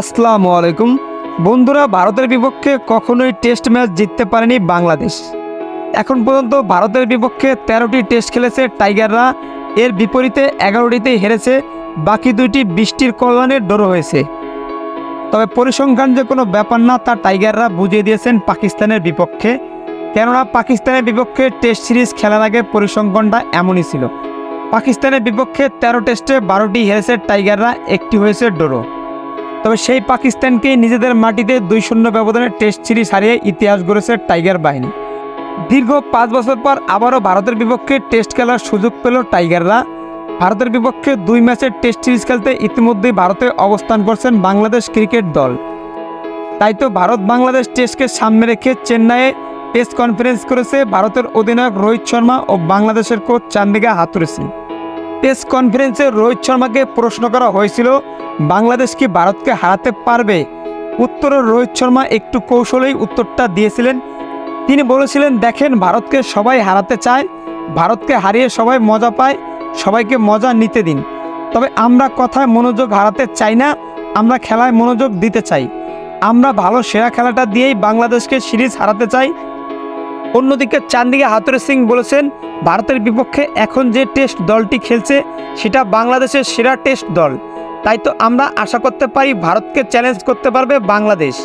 আসসালামু আলাইকুম। বন্ধুরা, ভারতের বিপক্ষে কখনোই টেস্ট ম্যাচ জিততে পারেনি বাংলাদেশ। এখন পর্যন্ত ভারতের বিপক্ষে তেরোটি টেস্ট খেলেছে টাইগাররা। এর বিপরীতে এগারোটিতে হেরেছে, বাকি দুইটি বৃষ্টির কল্যাণে ড্র হয়েছে। তবে পরিসংখ্যান যে কোনো ব্যাপার না, তা টাইগাররা বুঝিয়ে দিয়েছেন পাকিস্তানের বিপক্ষে। কেননা, পাকিস্তানের বিপক্ষে টেস্ট সিরিজ খেলার আগে পরিসংখ্যানটা এমনই ছিল। পাকিস্তানের বিপক্ষে তেরো টেস্টে বারোটি হেরেছে টাইগাররা, একটি হয়েছে ডোরো। তবে সেই পাকিস্তানকে নিজেদের মাটিতে দুই শূন্য ব্যবধানে টেস্ট সিরিজ হারিয়ে ইতিহাস গড়েছে টাইগার বাহিনী। দীর্ঘ পাঁচ বছর পর আবারও ভারতের বিপক্ষে টেস্ট খেলার সুযোগ পেল টাইগাররা। ভারতের বিপক্ষে দুই ম্যাচের টেস্ট সিরিজ খেলতে ইতিমধ্যেই ভারতে অবস্থান করছেন বাংলাদেশ ক্রিকেট দল। তাই তো ভারত বাংলাদেশ টেস্টকে সামনে রেখে চেন্নাইয়ে প্রেস কনফারেন্স করেছে ভারতের অধিনায়ক রোহিত শর্মা ও বাংলাদেশের coach Chandika Hathurusingha press কনফারেন্সে রোহিত শর্মাকে প্রশ্ন করা হয়েছিল, বাংলাদেশ কি ভারতকে হারাতে পারবে? উত্তরে রোহিত শর্মা একটু কৌশলেই উত্তরটা দিয়েছিলেন। তিনি বলেছিলেন, দেখেন, ভারতকে সবাই হারাতে চায়, ভারতকে হারিয়ে সবাই মজা পায়, সবাইকে মজা নিতে দিন। তবে আমরা কথায় মনোযোগ হারাতে চাই না, আমরা খেলায় মনোযোগ দিতে চাই। আমরা ভালো সেরা খেলাটা দিয়েই বাংলাদেশকে সিরিজ হারাতে চাই অন্যদিকে চান্দিকা হাতুরে সিং বলেছেন, ভারতের বিপক্ষে এখন যে টেস্ট দলটি খেলছে, সেটা বাংলাদেশের সেরা টেস্ট দল। তাই তো আমরা আশা করতে পারি ভারতকে চ্যালেঞ্জ করতে পারবে বাংলাদেশ।